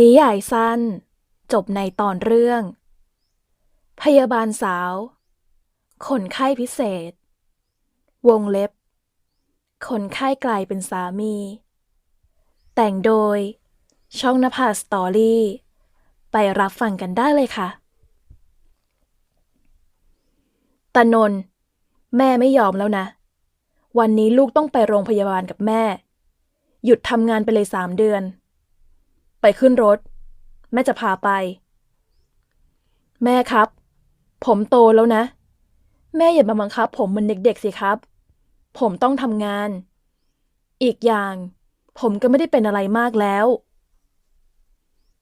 นิยายสั้น จบในตอนเรื่อง พยาบาลสาว คนไข้พิเศษ วงเล็บ คนไข้กลายเป็นสามี แต่งโดย ช่องนภาสตอรี่ ไปรับฟังกันได้เลยค่ะตานน แม่ไม่ยอมแล้วนะ วันนี้ลูกต้องไปโรงพยาบาลกับแม่ หยุดทำงานไปเลยสามเดือน ไปขึ้นรถ แม่จะพาไป แม่ครับ ผมโตแล้วนะ แม่อย่ามาบังคับ ผมเหมือนเด็กๆสิครับ ผมต้องทำงาน อีกอย่าง ผมก็ไม่ได้เป็นอะไรมากแล้ว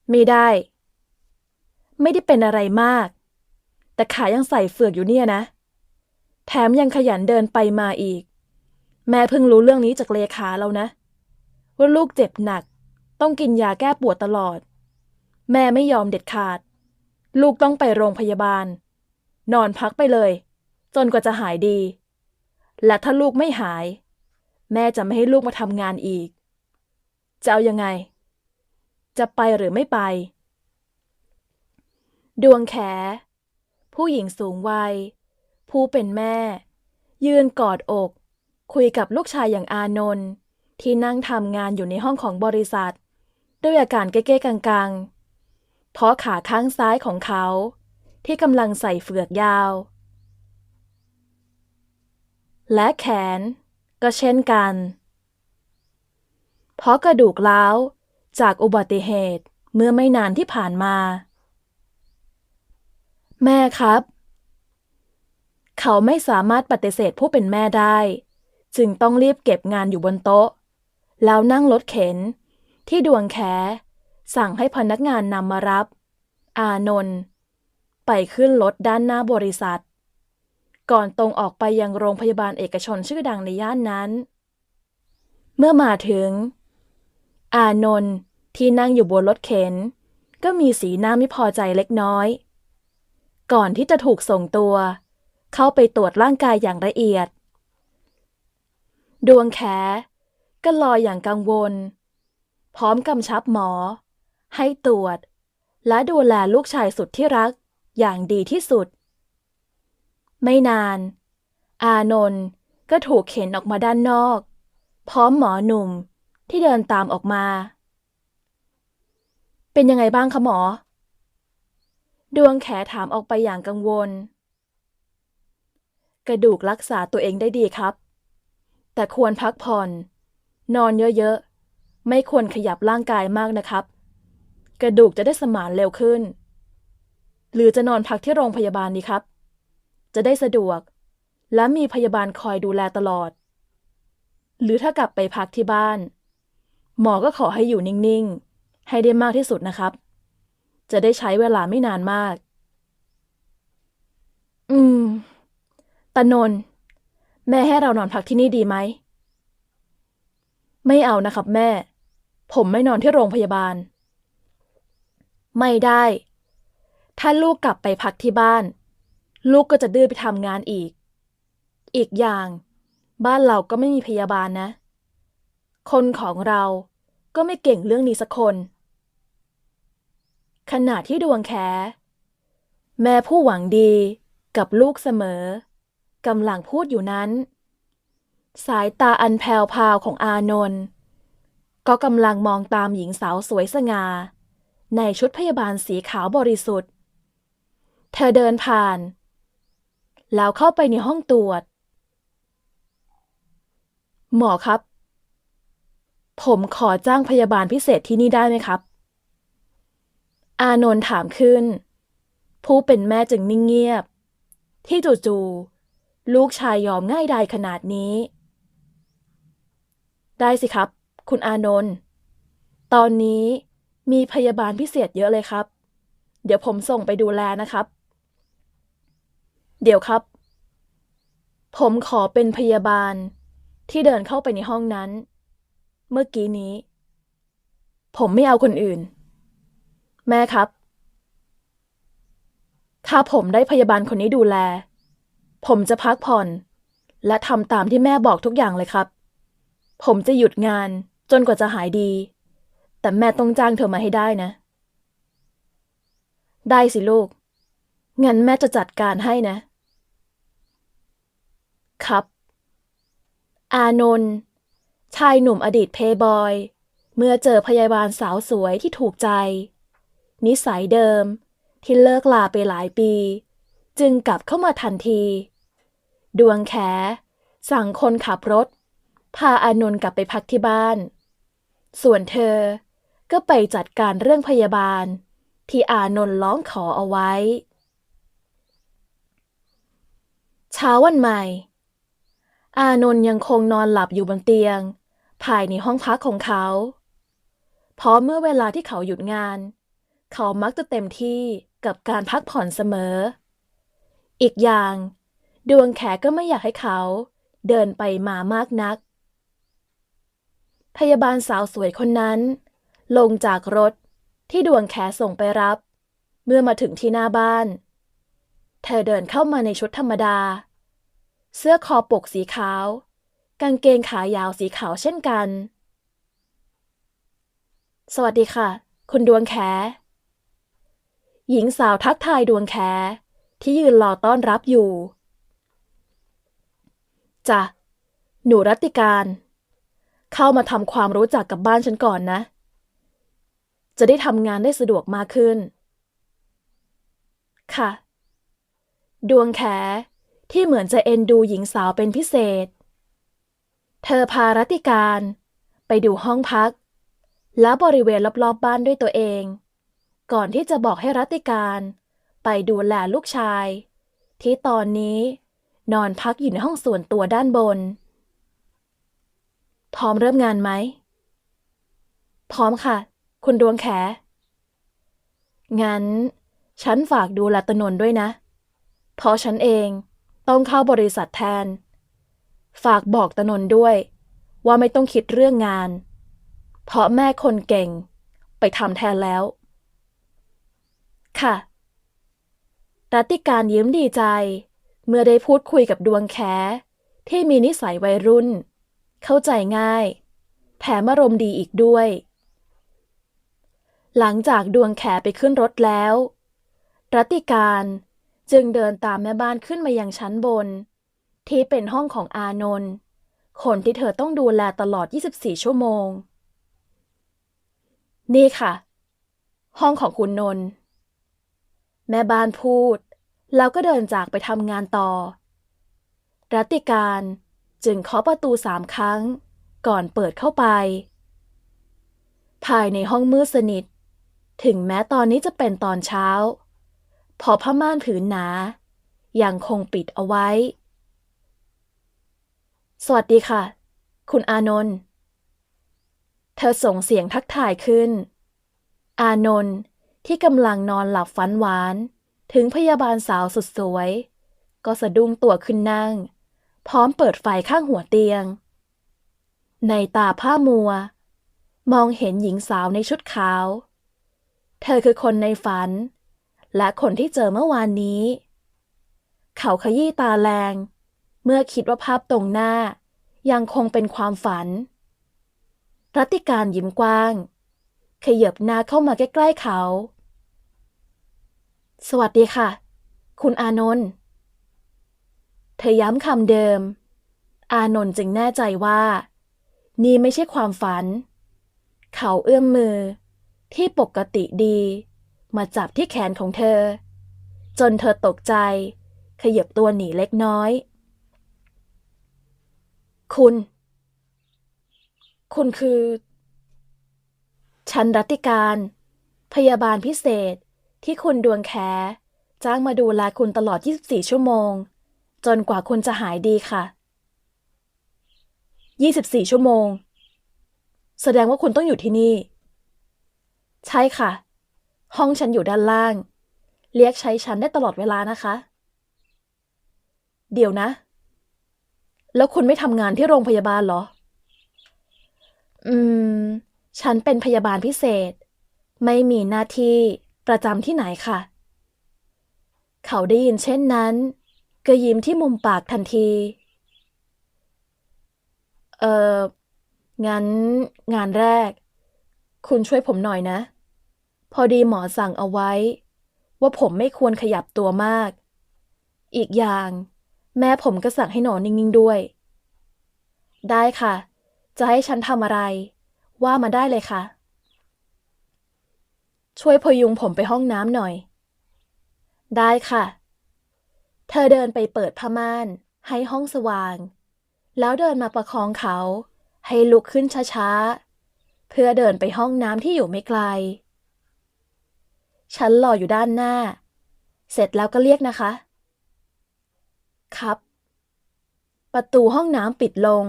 ไม่ได้ ไม่ได้เป็นอะไรมาก แต่ขายังใส่เฟือกอยู่เนี่ยนะ แถมยังขยันเดินไปมาอีก แม่เพิ่งรู้เรื่องนี้จากเลขาแล้วนะ ว่าลูกเจ็บหนัก ต้องกินยาแก้ปวดตลอด แม่ไม่ยอมเด็ดขาด ลูกต้องไปโรงพยาบาล นอนพักไปเลย จนกว่าจะหายดี และถ้าลูกไม่หาย แม่จะไม่ให้ลูกมาทำงานอีก จะเอายังไง จะไปหรือไม่ไป ดวงแข ผู้หญิงสูงวัย ผู้เป็นแม่ ยืนกอดอก คุยกับลูกชายอย่างอานนท์ที่นั่งทำงานอยู่ในห้องของบริษัท ด้วยอาการเก้ๆกังๆ เพราะขาข้างซ้ายของเขา ที่กำลังใส่เฟือกยาว และแขนก็เช่นกัน เพราะกระดูกร้าวจากอุบัติเหตุเมื่อไม่นานที่ผ่านมา แม่ครับ เขาไม่สามารถปฏิเสธผู้เป็นแม่ได้ จึงต้องรีบเก็บงานอยู่บนโต๊ะ แล้วนั่งรถเข็น ที่ดวงแข สั่งให้พนักงานนำมารับ อานนท์ไปขึ้นรถด้านหน้าบริษัท ก่อนตรงออกไปยังโรงพยาบาลเอกชนชื่อดังในย่านนั้น เมื่อมาถึง อานนท์ที่นั่งอยู่บนรถเข็น ก็มีสีหน้าไม่พอใจเล็กน้อย ก่อนที่จะถูกส่งตัว เข้าไปตรวจร่างกายอย่างละเอียด ดวงแขก็ลอยอย่างกังวล พร้อมกำชับหมอ ให้ตรวจ และดูแลลูกชายสุดที่รักอย่างดีที่สุด ไม่นาน อานนท์ก็ถูกเข็นออกมาด้านนอก พร้อมหมอหนุ่มที่เดินตามออกมา เป็นยังไงบ้างคะหมอ ดวงแขถามออกไปอย่างกังวล กระดูกรักษาตัวเองได้ดีครับ แต่ควรพักผ่อน นอนเยอะๆ ไม่ควรขยับร่างกายมากนะครับ กระดูกจะได้สมานเร็วขึ้น หรือจะนอนพักที่โรงพยาบาลดีครับ จะได้สะดวก และมีพยาบาลคอยดูแลตลอด หรือถ้ากลับไปพักที่บ้าน หมอก็ขอให้อยู่นิ่งๆ ให้ได้มากที่สุดนะครับ จะได้ใช้เวลาไม่นานมาก อืมตนนท์แม่ให้เรานอนพักที่นี่ดีไหม ไม่เอานะครับแม่ ผมไม่นอนที่โรงพยาบาล ไม่ได้ ถ้าลูกกลับไปพักที่บ้าน ลูกก็จะดื้อไปทำงานอีก อีกอย่าง บ้านเราก็ไม่มีพยาบาลนะ คนของเราก็ไม่เก่งเรื่องนี้สักคน ขณะที่ดวงแขแม่ผู้หวังดีกับลูกเสมอกำลังพูดอยู่นั้น สายตาอันแผ่วพาวของอานนท์ ก็กำลังมองตามหญิงสาวสวยสง่าในชุดพยาบาลสีขาวบริสุทธิ์ เธอเดินผ่าน แล้วเข้าไปในห้องตรวจ หมอครับ ผมขอจ้างพยาบาลพิเศษที่นี่ได้ไหมครับ อานนท์ถามขึ้น ผู้เป็นแม่จึงนิ่งเงียบ ที่จู่ๆลูกชายยอมง่ายดายขนาดนี้ ได้สิครับ คุณอานนท์ตอนนี้มีพยาบาลพิเศษเยอะเลยครับ เดี๋ยวผมส่งไปดูแลนะครับ เดี๋ยวครับ ผมขอเป็นพยาบาลที่เดินเข้าไปในห้องนั้น เมื่อกี้นี้ ผมไม่เอาคนอื่น แม่ครับ ถ้าผมได้พยาบาลคนนี้ดูแล ผมจะพักผ่อน และทำตามที่แม่บอกทุกอย่างเลยครับ ผมจะหยุดงาน จนกว่าจะหายดี แต่แม่ต้องจ้างเธอมาให้ได้นะ ได้สิลูก งั้นแม่จะจัดการให้นะ ครับ อานนท์ชายหนุ่มอดีตเพย์บอย เมื่อเจอพยาบาลสาวสวยที่ถูกใจ นิสัยเดิมที่เลิกลาไปหลายปี จึงกลับเข้ามาทันที ดวงแข สั่งคนขับรถ พาอานนท์กลับไปพักที่บ้าน ส่วนเธอก็ไปจัดการเรื่องพยาบาล ที่อานนท์ร้องขอเอาไว้ เช้าวันใหม่ อานนท์ยังคงนอนหลับอยู่บนเตียง ภายในห้องพักของเขาเพราะเมื่อเวลาที่เขาหยุดงาน เขามักจะเต็มที่กับการพักผ่อนเสมอ อีกอย่าง ดวงแขก็ไม่อยากให้เขาเดินไปมามากนัก พยาบาลสาวสวยคนนั้น ลงจากรถที่ดวงแขส่งไปรับ เมื่อมาถึงที่หน้าบ้าน เธอเดินเข้ามาในชุดธรรมดา เสื้อคอปกสีขาว กางเกงขายาวสีขาวเช่นกัน สวัสดีค่ะ คุณดวงแข หญิงสาวทักทายดวงแขที่ยืนรอต้อนรับอยู่จ้ะหนูรัติการ เข้ามาทำความรู้จักกับบ้านฉันก่อนนะ จะได้ทำงานได้สะดวกมากขึ้น ค่ะ ดวงแขที่เหมือนจะเอ็นดูหญิงสาวเป็นพิเศษ เธอพารัติการไปดูห้องพัก และบริเวณรอบๆบบ้านด้วยตัวเอง ก่อนที่จะบอกให้รัตติการไปดูแลลูกชาย ที่ตอนนี้นอนพักอยู่ในห้องส่วนตัวด้านบน พร้อมเริ่มงานไหม พร้อมค่ะ คุณดวงแข งั้น ฉันฝากดูแลตนนด้วยนะ เพราะฉันเองต้องเข้าบริษัทแทน ฝากบอกตนนด้วย ว่าไม่ต้องคิดเรื่องงาน เพราะแม่คนเก่ง ไปทำแทนแล้ว ค่ะรัตติการยิ้มดีใจ เมื่อได้พูดคุยกับดวงแข ที่มีนิสัยวัยรุ่น เข้าใจง่าย แถมอารมณ์ดีอีกด้วย หลังจากดวงแขไปขึ้นรถแล้ว รัตติการจึงเดินตามแม่บ้านขึ้นมายังชั้นบน ที่เป็นห้องของอานนท์คนที่เธอต้องดูแลตลอด 24 ชั่วโมง นี่ค่ะ ห้องของคุณนนท์แม่บ้านพูด แล้วก็เดินจากไปทำงานต่อ รัตติการ จึงเคาะประตูสามครั้ง ก่อนเปิดเข้าไป ภายในห้องมืดสนิท ถึงแม้ตอนนี้จะเป็นตอนเช้า พอผ้าม่านผืนหนา ยังคงปิดเอาไว้ สวัสดีค่ะ คุณอานนท์เธอส่งเสียงทักทายขึ้น อานนท์ที่กำลังนอนหลับฝันหวาน ถึงพยาบาลสาวสุดสวย ก็สะดุ้งตัวขึ้นนั่ง พร้อมเปิดไฟข้างหัวเตียง ในตาผ้ามัว มองเห็นหญิงสาวในชุดขาว เธอคือคนในฝัน และคนที่เจอเมื่อวานนี้ เขาขยี้ตาแรง เมื่อคิดว่าภาพตรงหน้ายังคงเป็นความฝัน รัติการยิ้มกว้าง ขยับหน้าเข้ามาใกล้ๆเขา สวัสดีค่ะ คุณอานนท์ ธอย้ำคำเดิม อานนท์จึงแน่ใจว่า นี่ไม่ใช่ความฝัน เขาเอื้อมมือ ที่ปกติดี มาจับที่แขนของเธอ จนเธอตกใจ ขยับตัวหนีเล็กน้อย คุณ คุณคือ ฉันรัตติการ พยาบาลพิเศษที่คุณดวงแข จ้างมาดูแลคุณตลอด 24 ชั่วโมง จนกว่าคุณจะหายดีค่ะ 24 ชั่วโมง แสดงว่าคุณต้องอยู่ที่นี่ ใช่ค่ะ ห้องฉันอยู่ด้านล่าง เรียกใช้ฉันได้ตลอดเวลานะคะ เดี๋ยวนะ แล้วคุณไม่ทำงานที่โรงพยาบาลเหรอ อืม ฉันเป็นพยาบาลพิเศษ ไม่มีหน้าที่ประจำที่ไหนค่ะ เขาได้ยินเช่นนั้น ก็ยิ้มที่มุมปากทันที เอ่อ งั้นงานแรก คุณช่วยผมหน่อยนะ พอดีหมอสั่งเอาไว้ ว่าผมไม่ควรขยับตัวมาก อีกอย่าง แม่ผมก็สั่งให้นอนนิ่งๆด้วย ได้ค่ะ จะให้ฉันทำอะไร ว่ามาได้เลยค่ะ ช่วยพยุงผมไปห้องน้ำหน่อย ได้ค่ะ เธอเดินไปเปิดผ้าม่าน ให้ห้องสว่าง แล้วเดินมาประคองเขา ให้ลุกขึ้นช้าๆ เพื่อเดินไปห้องน้ำที่อยู่ไม่ไกล ฉันรออยู่ด้านหน้า เสร็จแล้วก็เรียกนะคะ ครับ ประตูห้องน้ำปิดลง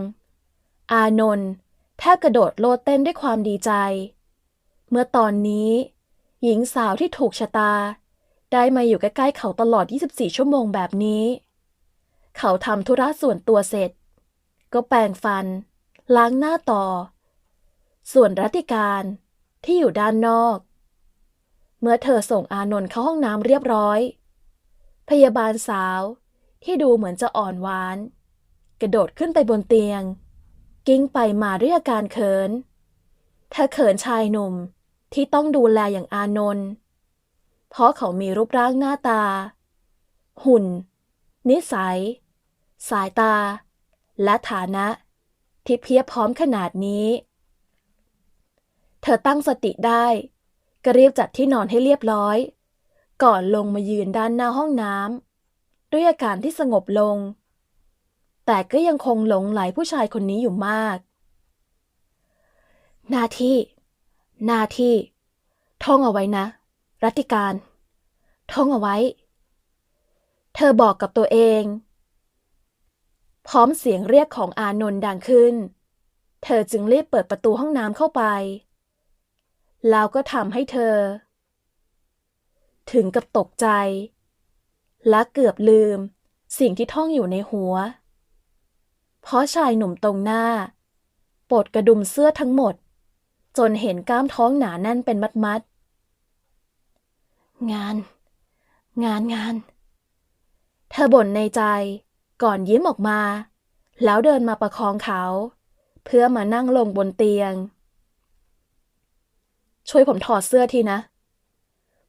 อานนท์แทบกระโดดโลดเต้นด้วยความดีใจ เมื่อตอนนี้ หญิงสาวที่ถูกชะตา ได้มาอยู่ใกล้ๆเขาตลอด 24 ชั่วโมงแบบนี้ เขาทำธุระส่วนตัวเสร็จ ก็แปรงฟัน ล้างหน้าต่อ ส่วนรัติการที่อยู่ด้านนอก เมื่อเธอส่งอานนท์เข้าห้องน้ำเรียบร้อย พยาบาลสาวที่ดูเหมือนจะอ่อนหวาน กระโดดขึ้นไปบนเตียง กิ้งไปมาด้วยอาการเขินเธอเขินชายหนุ่มที่ต้องดูแลอย่างอานนท์ เพราะเขามีรูปร่างหน้าตา หุ่น นิสัย สายตา และฐานะ ที่เพียบพร้อมขนาดนี้ เธอตั้งสติได้ก็รีบจัดที่นอนให้เรียบร้อย ก่อนลงมายืนด้านหน้าห้องน้ำด้วยอาการที่สงบลง แต่ก็ยังคงหลงไหลผู้ชายคนนี้อยู่มาก หน้าที่ หน้าที่ ท่องเอาไว้นะ รัติการท่องเอาไว้ เธอบอกกับตัวเอง พร้อมเสียงเรียกของอานนท์ดังขึ้น เธอจึงรีบเปิดประตูห้องน้ำเข้าไป แล้วก็ทำให้เธอ ถึงกับตกใจ และเกือบลืมสิ่งที่ท่องอยู่ในหัว เพราะชายหนุ่มตรงหน้าปลดกระดุมเสื้อทั้งหมด จนเห็นกล้ามท้องหนาแน่นเป็นมัดๆ งาน งานงาน เธอบ่นในใจ ก่อนยิ้มออกมา แล้วเดินมาประคองเขา เพื่อมานั่งลงบนเตียง ช่วยผมถอดเสื้อทีนะ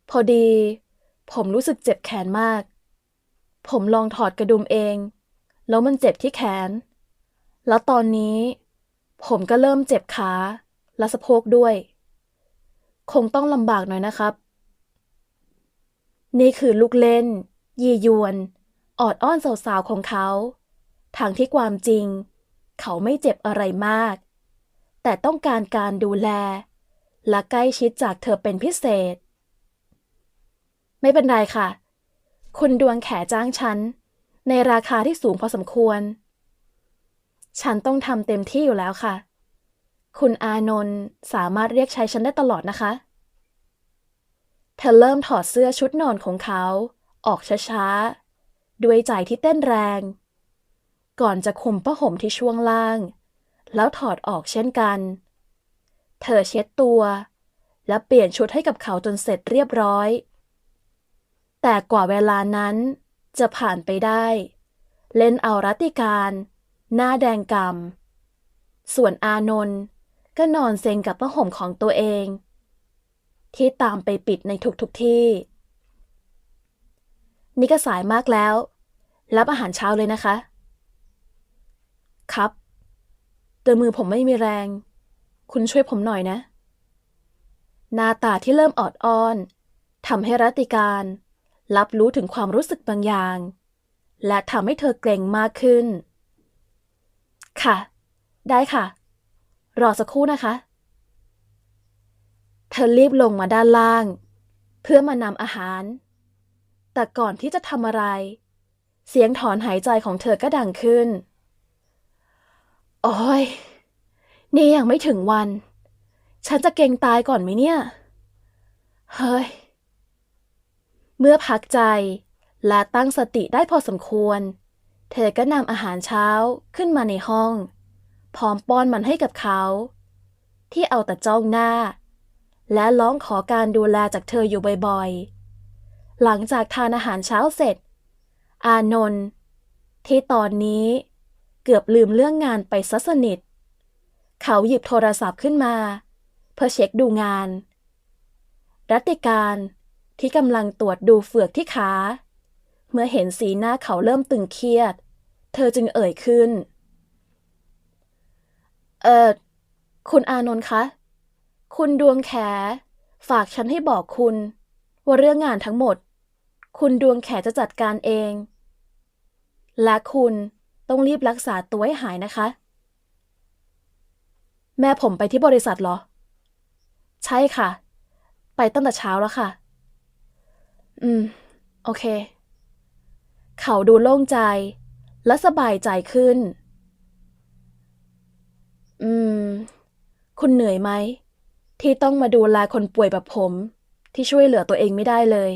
พอดี ผมรู้สึกเจ็บแขนมาก ผมลองถอดกระดุมเอง แล้วมันเจ็บที่แขน แล้วตอนนี้ ผมก็เริ่มเจ็บขาและสะโพกด้วย คงต้องลำบากหน่อยนะครับ นี่คือลูกเล่น ยียวน ออดอ้อนสาวๆของเขาทางที่ความจริง เขาไม่เจ็บอะไรมาก แต่ต้องการการดูแล และใกล้ชิดจากเธอเป็นพิเศษ ไม่เป็นไรค่ะ คุณดวงแขจ้างฉัน ในราคาที่สูงพอสมควร ฉันต้องทำเต็มที่อยู่แล้วค่ะ คุณอานนท์สามารถเรียกใช้ฉันได้ตลอดนะคะ เธอเริ่มถอดเสื้อชุดนอนของเขา ออกช้าๆ ด้วยใจที่เต้นแรง ก่อนจะคุมผ้าห่มที่ช่วงล่าง แล้วถอดออกเช่นกัน เธอเช็ดตัว และเปลี่ยนชุดให้กับเขาจนเสร็จเรียบร้อย แต่กว่าเวลานั้นจะผ่านไปได้ เล่นเอารัติการ หน้าแดงกำส่วนอานนท์ก็นอนเซ็งกับผ้าห่มของตัวเอง ที่ตามไปปิดในทุกๆทที่ นี่ก็สายมากแล้ว รับอาหารเช้าเลยนะคะ ครับ แต่มือผมไม่มีแรง คุณช่วยผมหน่อยนะ หน้าตาที่เริ่มออดอ้อนทำให้รัติการ รับรู้ถึงความรู้สึกบางอย่าง และทำให้เธอเกรงมากขึ้น ค่ะ ได้ค่ะ รอสักครู่นะคะ เธอรีบลงมาด้านล่าง เพื่อมานำอาหาร แต่ก่อนที่จะทำอะไร เสียงถอนหายใจของเธอก็ดังขึ้น โอ้ย นี่ยังไม่ถึงวัน ฉันจะเกรงตายก่อนไหมเนี่ย เฮ้ย เมื่อพักใจและตั้งสติได้พอสมควร เธอก็นำอาหารเช้าขึ้นมาในห้อง พร้อมป้อนมันให้กับเขา ที่เอาแต่จ้องหน้า และร้องขอการดูแลจากเธออยู่บ่อยๆ หลังจากทานอาหารเช้าเสร็จ อานนท์ที่ตอนนี้เกือบลืมเรื่องงานไปซะสนิท เขาหยิบโทรศัพท์ขึ้นมา เพื่อเช็คดูงาน รัติการที่กำลังตรวจดูเฟือกที่ขา เมื่อเห็นสีหน้าเขาเริ่มตึงเครียด เธอจึงเอ่ยขึ้น เอ่อคุณอานนท์คะ คุณดวงแข ฝากฉันให้บอกคุณ ว่าเรื่องงานทั้งหมด คุณดวงแขจะจัดการเอง และคุณต้องรีบรักษาตัวให้หายนะคะ แม่ผมไปที่บริษัทเหรอ ใช่ค่ะ ไปตั้งแต่เช้าแล้วค่ะ อืม โอเค เขาดูโล่งใจ และสบายใจขึ้น อืม คุณเหนื่อยไหม ที่ต้องมาดูแลคนป่วยแบบผม ที่ช่วยเหลือตัวเองไม่ได้เลย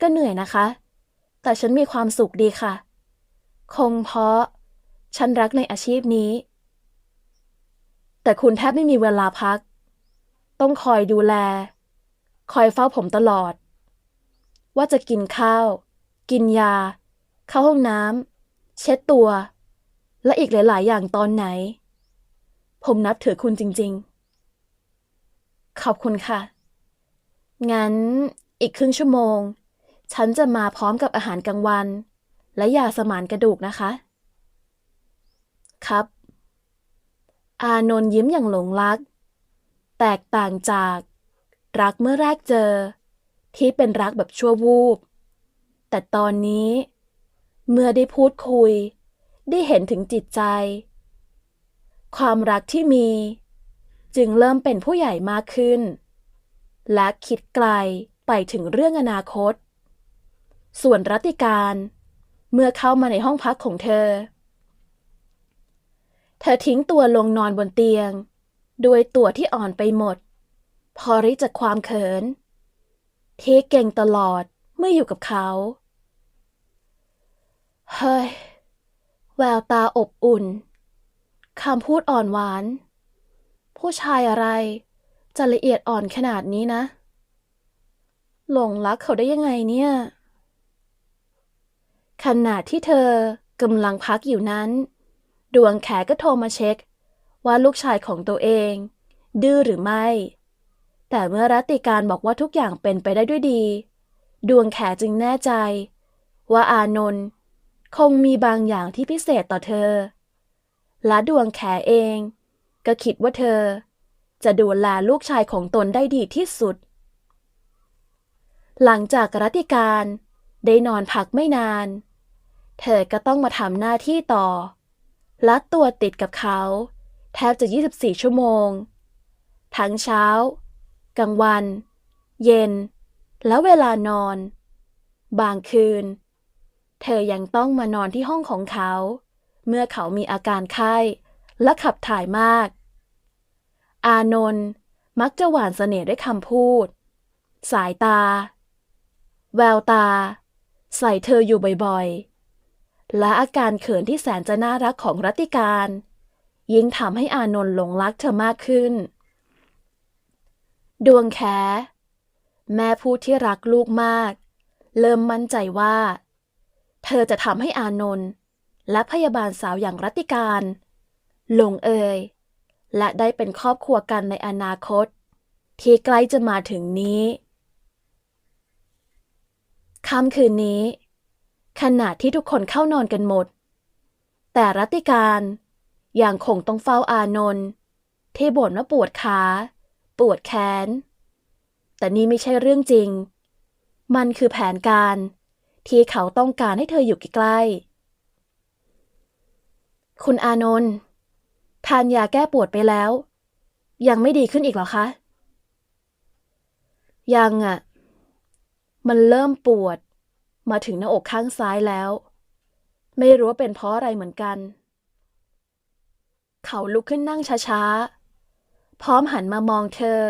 ก็เหนื่อยนะคะ แต่ฉันมีความสุขดีค่ะ คงเพราะ ฉันรักในอาชีพนี้ แต่คุณแทบไม่มีเวลาพัก ต้องคอยดูแล คอยเฝ้าผมตลอด ว่าจะกินข้าว กินยา เข้าห้องน้ำเช็ดตัว และอีกหลาย ๆ อย่างตอนไหน ผมนับถือคุณจริง ๆ ขอบคุณค่ะ งั้นอีกครึ่งชั่วโมง ฉันจะมาพร้อมกับอาหารกลางวัน และยาสมานกระดูกนะคะ ครับ อานนท์ยิ้มอย่างหลงรัก แตกต่างจากรักเมื่อแรกเจอ ที่เป็นรักแบบชั่ววูบ แต่ตอนนี้ เมื่อได้พูดคุย ได้เห็นถึงจิตใจ ความรักที่มี จึงเริ่มเป็นผู้ใหญ่มากขึ้น และคิดไกลไปถึงเรื่องอนาคต ส่วนรัติการ เมื่อเข้ามาในห้องพักของเธอ เธอทิ้งตัวลงนอนบนเตียง ด้วยตัวที่อ่อนไปหมด พอริจากความเขินที่เก่งตลอดเมื่ออยู่กับเขา เฮ้ย แววตาอบอุ่นคำพูดอ่อนหวาน ผู้ชายอะไร จะละเอียดอ่อนขนาดนี้นะ หลงรักเขาได้ยังไงเนี่ย ขณะที่เธอกำลังพักอยู่นั้น ดวงแขก็โทรมาเช็ค ว่าลูกชายของตัวเอง ดื้อหรือไม่ แต่เมื่อรัติการบอกว่าทุกอย่างเป็นไปได้ด้วยดี ดวงแขจึงแน่ใจ ว่าอานนท์คงมีบางอย่างที่พิเศษต่อเธอ และดวงแขเอง ก็คิดว่าเธอ จะดูแลลูกชายของตนได้ดีที่สุด หลังจากรัติการได้นอนพักไม่นาน เธอก็ต้องมาทำหน้าที่ต่อและตัวติดกับเขา แทบจะ 24 ชั่วโมง ทั้งเช้า กลางวัน เย็น และเวลานอน บางคืน เธอยังต้องมานอนที่ห้องของเขา เมื่อเขามีอาการไข้ และขับถ่ายมาก อานนท์มักจะหวานเสน่ห์ด้วยคำพูด สายตา แววตา ใส่เธออยู่บ่อยๆ และอาการเขินที่แสนจะน่ารักของรัตติการ ยิ่งทำให้อานนท์หลงรักเธอมากขึ้น ดวงแขแม่พูดที่รักลูกมาก เริ่มมั่นใจว่า เธอจะทำให้อานนท์และพยาบาลสาวอย่างรัตติการ ลงเอย และได้เป็นครอบครัวกันในอนาคต ที่ใกล้จะมาถึงนี้ค่ำคืนนี้ ขณะที่ทุกคนเข้านอนกันหมด แต่รัติการยังคงต้องเฝ้าอานนท์ที่บ่นว่าปวดขา ปวดแขน แต่นี่ไม่ใช่เรื่องจริง มันคือแผนการที่เขาต้องการให้เธออยู่ใกล้ๆคุณอานนท์ ทานยาแก้ปวดไปแล้ว ยังไม่ดีขึ้นอีกหรอคะ ยังอะ่ะ มันเริ่มปวด มาถึงหน้าอกข้างซ้ายแล้ว ไม่รู้ว่าเป็นเพราะอะไรเหมือนกัน เขาลุกขึ้นนั่งช้าๆ พร้อมหันมามองเธอ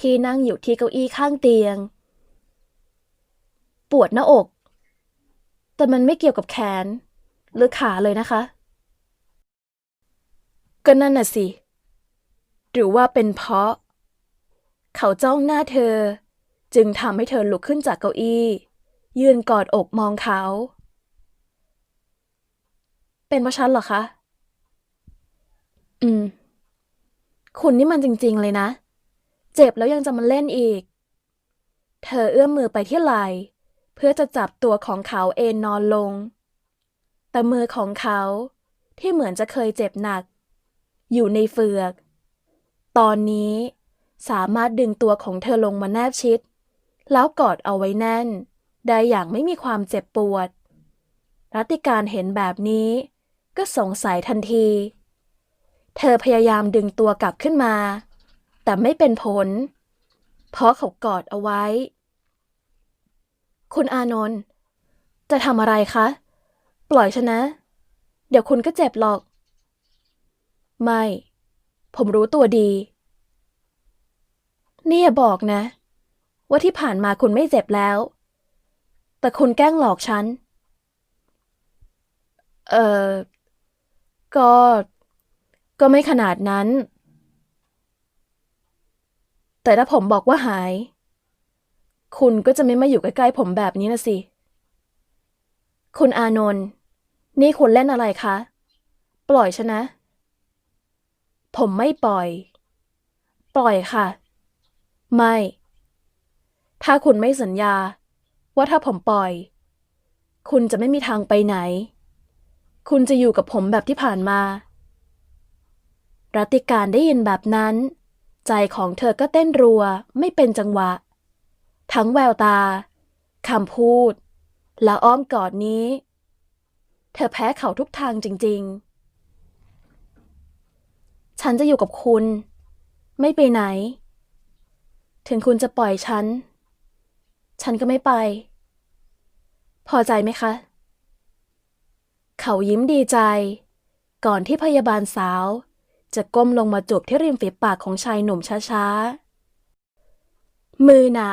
ที่นั่งอยู่ที่เก้าอี้ข้างเตียง ปวดหน้าอก แต่มันไม่เกี่ยวกับแขน หรือขาเลยนะคะ ก็นั่นน่ะสิ หรือว่าเป็นเพราะ เขาจ้องหน้าเธอ จึงทำให้เธอลุกขึ้นจากเก้าอี้ ยืนกอดอกมองเขา เป็นเพราะฉันเหรอคะ อืม คุณนี่มันจริง ๆ เลยนะ เจ็บแล้วยังจะมาเล่นอีก เธอเอื้อมมือไปที่ไหล่เพื่อจะจับตัวของเขาเอนนอนลง แต่มือของเขาที่เหมือนจะเคยเจ็บหนัก อยู่ในเฟือก ตอนนี้สามารถดึงตัวของเธอลงมาแนบชิด แล้วกอดเอาไว้แน่น ได้อย่างไม่มีความเจ็บปวด รัติการเห็นแบบนี้ก็สงสัยทันที เธอพยายามดึงตัวกลับขึ้นมา แต่ไม่เป็นผล เพราะเขากอดเอาไว้ คุณอานนท์จะทำอะไรคะ ปล่อยฉันนะ เดี๋ยวคุณก็เจ็บหรอก ไม่ ผมรู้ตัวดี นี่อย่าบอกนะ ว่าที่ผ่านมาคุณไม่เจ็บแล้ว แต่คุณแกล้งหลอกฉัน เอ่อก็ ก็ไม่ขนาดนั้น แต่ถ้าผมบอกว่าหาย คุณก็จะไม่มาอยู่ใกล้ๆผมแบบนี้นะสิ คุณอานนท์นี่คุณเล่นอะไรคะ ปล่อยฉันนะ ผมไม่ปล่อย ปล่อยค่ะ ไม่ ถ้าคุณไม่สัญญา ว่าถ้าผมปล่อย คุณจะไม่มีทางไปไหน คุณจะอยู่กับผมแบบที่ผ่านมา รัติการได้ยินแบบนั้น ใจของเธอก็เต้นรัวไม่เป็นจังหวะ ทั้งแววตาคำพูด และอ้อมกอดนี้ เธอแพ้เขาทุกทางจริง ๆ ฉันจะอยู่กับคุณ ไม่ไปไหน ถึงคุณจะปล่อยฉัน ฉันก็ไม่ไป พอใจไหมคะ เขายิ้มดีใจ ก่อนที่พยาบาลสาว จะก้มลงมาจูบที่ริมฝีปากของชายหนุ่มช้าๆ มือหนา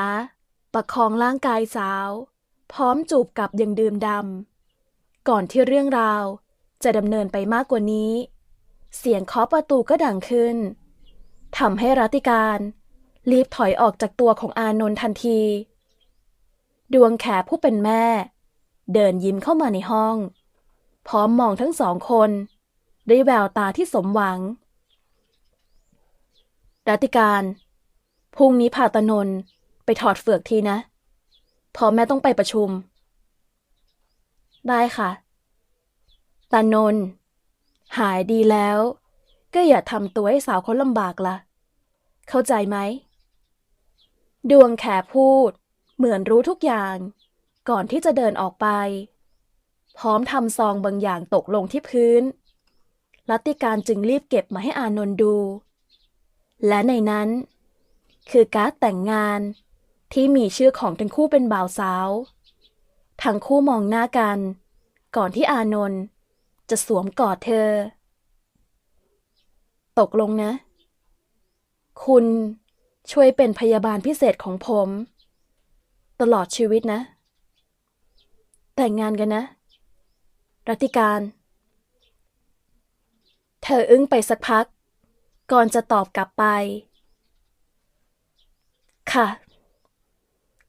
ประคองร่างกายสาว พร้อมจูบกับอย่างดื่มดำก่อนที่เรื่องราวจะดำเนินไปมากกว่านี้ เสียงเคาะประตูก็ดังขึ้นทำให้รัติการรีบถอยออกจากตัวของอานนท์ทันที ดวงแขผู้เป็นแม่ เดินยิ้มเข้ามาในห้อง พร้อมมองทั้งสองคนด้วยแววตาที่สมหวัง รัติการพรุ่งนี้พาตานนท์ไปถอดเฟือกทีนะเพราะแม่ต้องไปประชุม ได้ค่ะ ตานนท์ หายดีแล้ว ก็อย่าทำตัวให้สาวเขาลำบากละเข้าใจไหม ดวงแขพูด เหมือนรู้ทุกอย่าง ก่อนที่จะเดินออกไป พร้อมทำซองบางอย่างตกลงที่พื้นรัตติการจึงรีบเก็บมาให้อานนท์ดู และในนั้น คือการ์ดแต่งงานที่มีชื่อของทั้งคู่เป็นบ่าวสาว ทั้งคู่มองหน้ากัน ก่อนที่อานนท์ จะสวมกอดเธอ ตกลงนะ คุณช่วยเป็นพยาบาลพิเศษของผม ตลอดชีวิตนะ แต่งงานกันนะ รัติการ เธออึ้งไปสักพัก ก่อนจะตอบกลับไป ค่ะ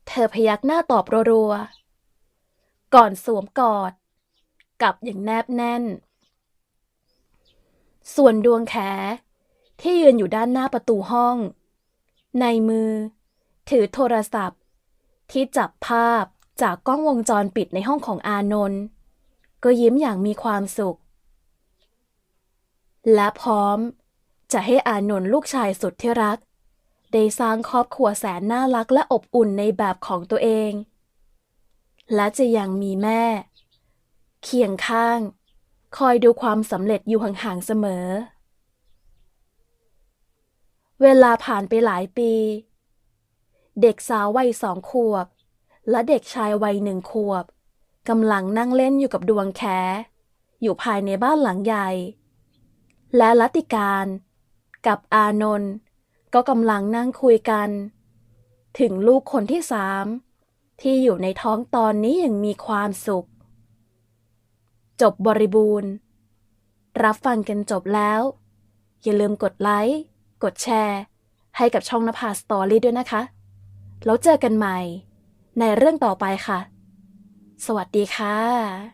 เธอพยักหน้าตอบรัวๆ ก่อนสวมกอด กับอย่างแนบแน่น ส่วนดวงแข ที่ยืนอยู่ด้านหน้าประตูห้อง ในมือ ถือโทรศัพท์ ที่จับภาพจากกล้องวงจรปิดในห้องของอานนท์ก็ยิ้มอย่างมีความสุข และพร้อมจะให้อานนท์ลูกชายสุดที่รัก ได้สร้างครอบครัวแสนน่ารักและอบอุ่นในแบบของตัวเอง และจะยังมีแม่ เคียงข้าง คอยดูความสำเร็จอยู่ห่างๆเสมอ เวลาผ่านไปหลายปี เด็กสาววัยสองขวบ และเด็กชายวัยหนึ่งขวบกำลังนั่งเล่นอยู่กับดวงแขอยู่ภายในบ้านหลังใหญ่ และลัติการกับอานนท์ก็กำลังนั่งคุยกัน ถึงลูกคนที่สามที่อยู่ในท้องตอนนี้อย่างมีความสุข จบบริบูรณ์ รับฟังกันจบแล้ว อย่าลืมกดไลค์กดแชร์ ให้กับช่องนภาสตอรี่ด้วยนะคะ แล้วเจอกันใหม่ ในเรื่องต่อไปค่ะ สวัสดีค่ะ